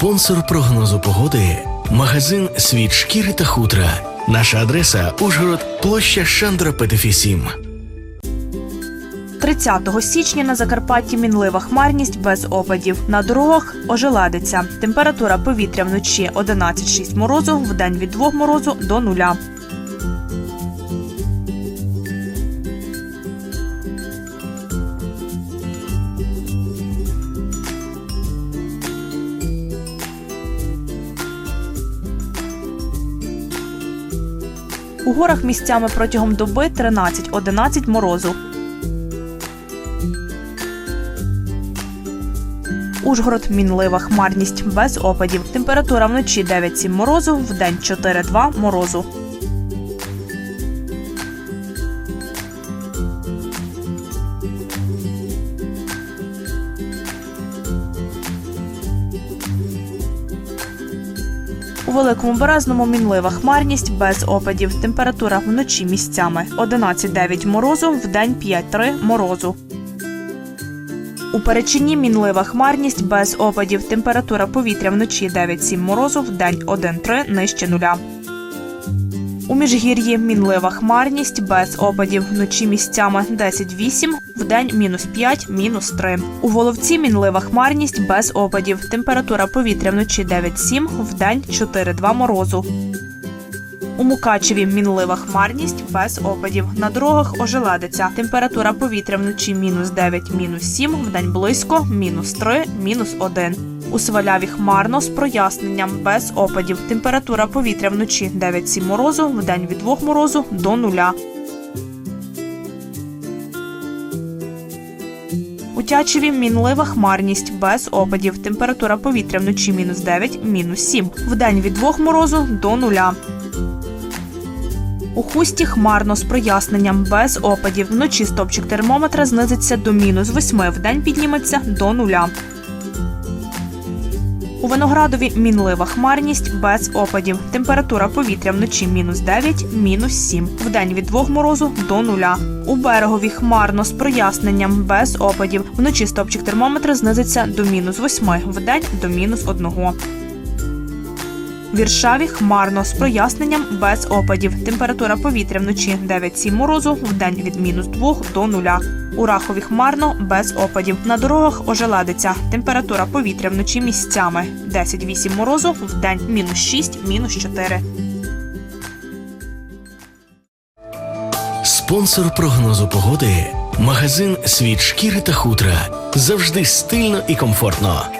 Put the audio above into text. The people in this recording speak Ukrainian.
Спонсор прогнозу погоди магазин Світ шкіри та хутра. Наша адреса Ужгород, площа Шандра Петефі 7. 30 січня на Закарпатті мінлива хмарність без опадів. На дорогах ожеледиться. Температура повітря вночі 11,6 морозу, в день від 2 морозу до нуля. У горах місцями протягом доби 13-11 морозу. Ужгород мінлива хмарність без опадів. Температура вночі 9-7 морозу, вдень 4-2 морозу. У великому березному мінлива хмарність без опадів. Температура вночі місцями 11-9 морозу, в день 5-3 морозу. У Перечині мінлива хмарність без опадів. Температура повітря вночі 9-7 морозу, в день 1-3 нижче нуля. У Міжгір'ї мінлива хмарність без опадів. Вночі місцями 10-8, вдень мінус 5, мінус 3. У Воловці мінлива хмарність без опадів. Температура повітря вночі 9-7, вдень 4-2 морозу. У Мукачеві мінлива хмарність без опадів. На дорогах ожеледиться. Температура повітря вночі мінус 9, мінус 7, вдень близько, мінус 3, мінус 1. У Сваляві хмарно з проясненням без опадів. Температура повітря вночі 9-7 морозу, вдень від 2 морозу до нуля. У Тячеві мінлива хмарність без опадів. Температура повітря вночі мінус 9, мінус 7. Вдень від 2 морозу до нуля. У хусті хмарно з проясненням без опадів. Вночі стопчик термометра знизиться до мінус 8, вдень підніметься до нуля. У Виноградові мінлива хмарність без опадів. Температура повітря вночі мінус 9, мінус 7. Вдень від 2 морозу до нуля. У берегові хмарно з проясненням без опадів. Вночі стопчик термометра знизиться до мінус 8, вдень до мінус 1. В Віршаві хмарно з проясненням без опадів. Температура повітря вночі 9-7 морозу, вдень від мінус 2 до нуля. У Рахові хмарно без опадів. На дорогах ожеледиться. Температура повітря вночі місцями 10-8 морозу, вдень мінус 6, мінус 4. Спонсор прогнозу погоди магазин Світ шкіри та хутра. Завжди стильно і комфортно.